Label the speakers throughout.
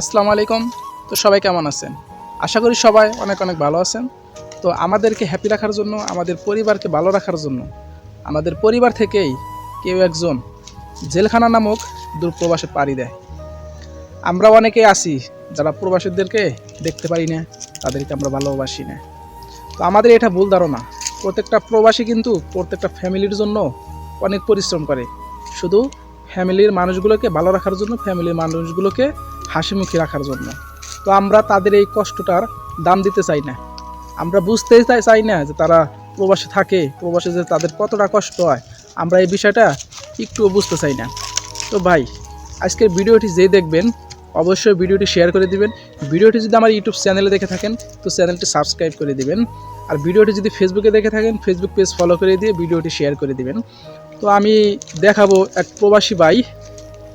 Speaker 1: আসসালামু আলাইকুম। তো সবাই কেমন আছেন? আশা করি সবাই অনেক অনেক ভালো আছেন। তো আমাদেরকে হ্যাপি রাখার জন্য, আমাদের পরিবারকে ভালো রাখার জন্য, আমাদের পরিবার থেকেই কেউ একজন জেলখানা নামক দূরপ্রবাসে পাড়ি দেয়। আমরা অনেকেই আছি যারা প্রবাসীদেরকে দেখতে পারি না, তাদেরকে আমরা ভালোবাসি না। তো আমাদের এটা ভুল ধারণা। প্রত্যেকটা প্রবাসী কিন্তু প্রত্যেকটা ফ্যামিলির জন্য অনেক পরিশ্রম করে। শুধু ফ্যামিলির মানুষগুলোকে ভালো রাখার জন্য, ফ্যামিলির মানুষগুলোকে হাসিমুখী রাখার জন্য। তো আমরা তাদের এই কষ্টটার দাম দিতে চাই না। আমরা বুঝতেই চাই চাই না যে তারা প্রবাসে থাকে, প্রবাসে যে তাদের কতটা কষ্ট হয়। আমরা এই বিষয়টা একটুও বুঝতে চাই না। তো ভাই, আজকের ভিডিওটি যে দেখবেন, অবশ্যই ভিডিওটি শেয়ার করে দিবেন। ভিডিওটি যদি আমার ইউটিউব চ্যানেলে দেখে থাকেন, তো চ্যানেলটি সাবস্ক্রাইব করে দিবেন। আর ভিডিওটি যদি ফেসবুকে দেখে থাকেন ফেসবুক পেজ ফলো করে দিয়ে ভিডিওটি শেয়ার করে দিবেন। তো আমি দেখাবো এক প্রবাসী ভাই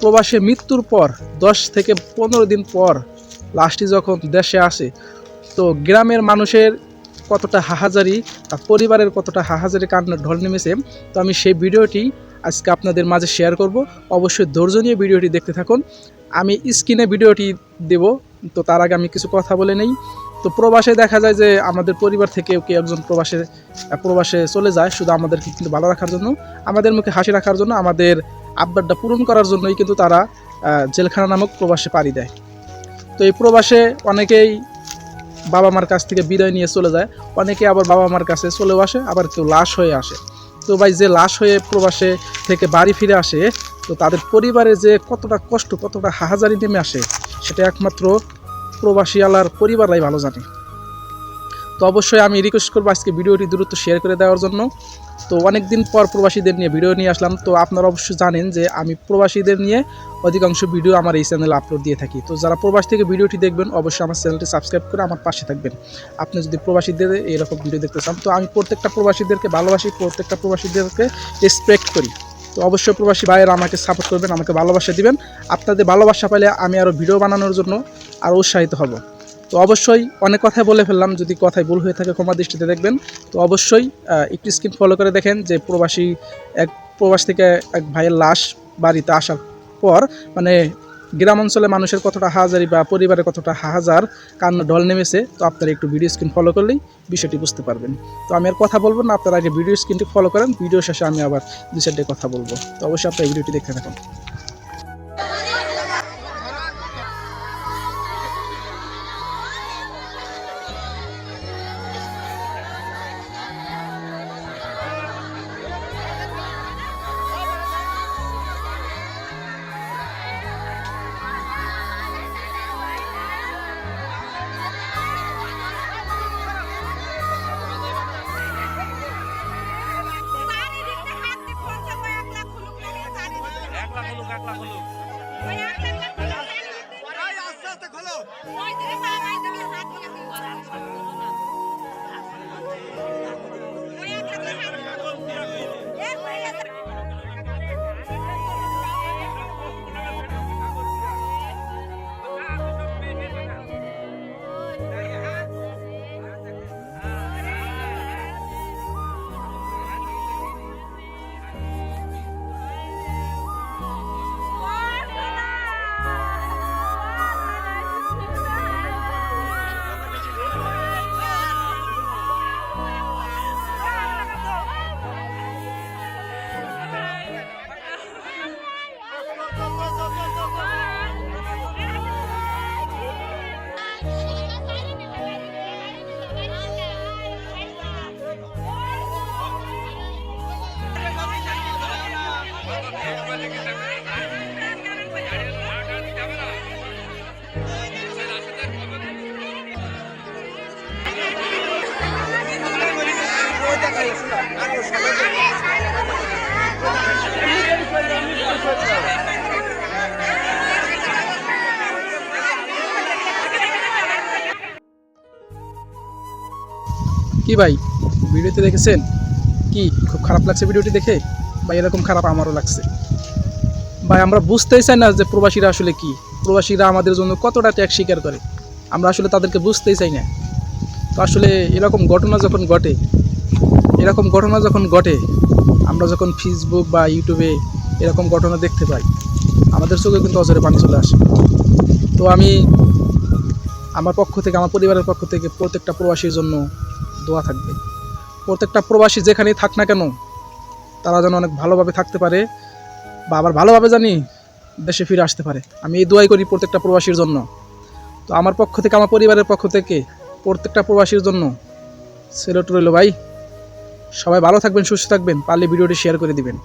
Speaker 1: প্রবাসে মৃত্যুর পর, দশ থেকে পনেরো দিন পর লাস্টে যখন দেশে আসে, তো গ্রামের মানুষের কতটা হাহাজারি আর পরিবারের কতটা হাহাজারি কান্নার ঢল নেমেছে, তো আমি সেই ভিডিওটি আজকে আপনাদের মাঝে শেয়ার করব। অবশ্যই ধৈর্য নিয়ে ভিডিওটি দেখতে থাকুন। আমি স্ক্রিনে ভিডিওটি দেব, তো তার আগে আমি কিছু কথা বলে নেই। তো প্রবাসে দেখা যায় যে আমাদের পরিবার থেকে কেউ একজন প্রবাসে প্রবাসে চলে যায়, শুধু আমাদেরকে কিন্তু ভালো রাখার জন্য, আমাদের মুখে হাসি রাখার জন্য, আমাদের আবদারটা পূরণ করার জন্যই কিন্তু তারা জেলখানা নামক প্রবাসে পাড়ি দেয়। তো এই প্রবাসে অনেকেই বাবা মার কাছ থেকে বিদায় নিয়ে চলে যায়, অনেকে আবার বাবা মার কাছে চলেও আসে, আবার কেউ লাশ হয়ে আসে। তো ভাই, যে লাশ হয়ে প্রবাসে থেকে বাড়ি ফিরে আসে, তো তাদের পরিবারে যে কতটা কষ্ট, কতটা হাহাজারি নেমে আসে, সেটা একমাত্র প্রবাসী আলার পরিবাররাই ভালো জানে। তো অবশ্যই আমি রিকোয়েস্ট করব আজকে ভিডিওটি দ্রুত শেয়ার করে দেওয়ার জন্য। তো অনেক দিন পর প্রবাসীদের নিয়ে ভিডিও নিয়ে আসলাম, তো আপনারা অবশ্যই জানেন যে আমি প্রবাসীদের নিয়ে অধিকাংশ ভিডিও আমার এই চ্যানেলে আপলোড দিয়ে থাকি। তো যারা প্রবাস থেকে ভিডিওটি দেখবেন, অবশ্যই আমার চ্যানেলটি সাবস্ক্রাইব করে আমার পাশে থাকবেন। আপনি যদি প্রবাসীদের এরকম ভিডিও দেখতে চান, তো আমি প্রত্যেকটা প্রবাসীদেরকে ভালোবাসি, প্রত্যেকটা প্রবাসীদেরকে রেসপেক্ট করি। তো অবশ্যই প্রবাসী ভাইয়েরা আমাকে সাপোর্ট করবেন, আমাকে ভালোবাসা দিবেন। আপনাদের ভালোবাসা পেলে আমি আরও ভিডিও বানানোর জন্য আরও উৎসাহিত হব। তো অবশ্যই অনেক কথাই বলে ফেললাম, যদি কথায় ভুল হয়ে থাকে ক্ষমা দৃষ্টিতে দেখবেন। তো অবশ্যই একটু স্ক্রিন ফলো করে দেখেন যে প্রবাসী, এক প্রবাস থেকে এক ভাইয়ের লাশ বাড়িতে আসার পর মানে গ্রাম অঞ্চলে মানুষের কতটা হাজারি বা পরিবারের কতটা হাজার কান্না ঢল নেমেছে, তো আপনারা একটু ভিডিও স্ক্রিন ফলো করলেই বিষয়টি বুঝতে পারবেন। তো আমি আর কথা বলব না, আপনারা আগে ভিডিও স্ক্রিনটি ফলো করেন ভিডিও শেষে আমি আবার দু কথা বলব। তো অবশ্যই আপনার ভিডিওটি দেখতে থাকুন।
Speaker 2: Yeah.
Speaker 1: কি ভাই? ভিডিওতে দেখেছেন? কি, খুব খারাপ লাগছে ভিডিওটি দেখে? বা এরকম খারাপ আমারও লাগছে। ভাই, আমরা বুঝতেই চাই না যে প্রবাসীরা আসলে কি। প্রবাসীরা আমাদের জন্য কতটা ত্যাগ স্বীকার করে। আমরা আসলে তাদেরকে বুঝতেই চাই না। তো আসলে এরকম ঘটনা যখন ঘটে, এরকম ঘটনা যখন ঘটে, আমরা যখন ফেসবুক বা ইউটিউবে এরকম ঘটনা দেখতে পাই, আমাদের চোখে কিন্তু অজরে পানি চলে আসে। তো আমি আমার পক্ষ থেকে, আমার পরিবারের পক্ষ থেকে প্রত্যেকটা প্রবাসীর জন্য দোয়া থাকবে। প্রত্যেকটা প্রবাসী যেখানেই থাক না কেন, তারা যেন অনেক ভালোভাবে থাকতে পারে বা আবার ভালোভাবে জানি দেশে ফিরে আসতে পারে। আমি এই দোয়াই করি প্রত্যেকটা প্রবাসীর জন্য। তো আমার পক্ষ থেকে, আমার পরিবারের পক্ষ থেকে প্রত্যেকটা প্রবাসীর জন্য। সেলট রইল ভাই। সবাই ভালো থাকবেন, সুস্থ থাকবেন। পারলে ভিডিওটি শেয়ার করে দিবেন।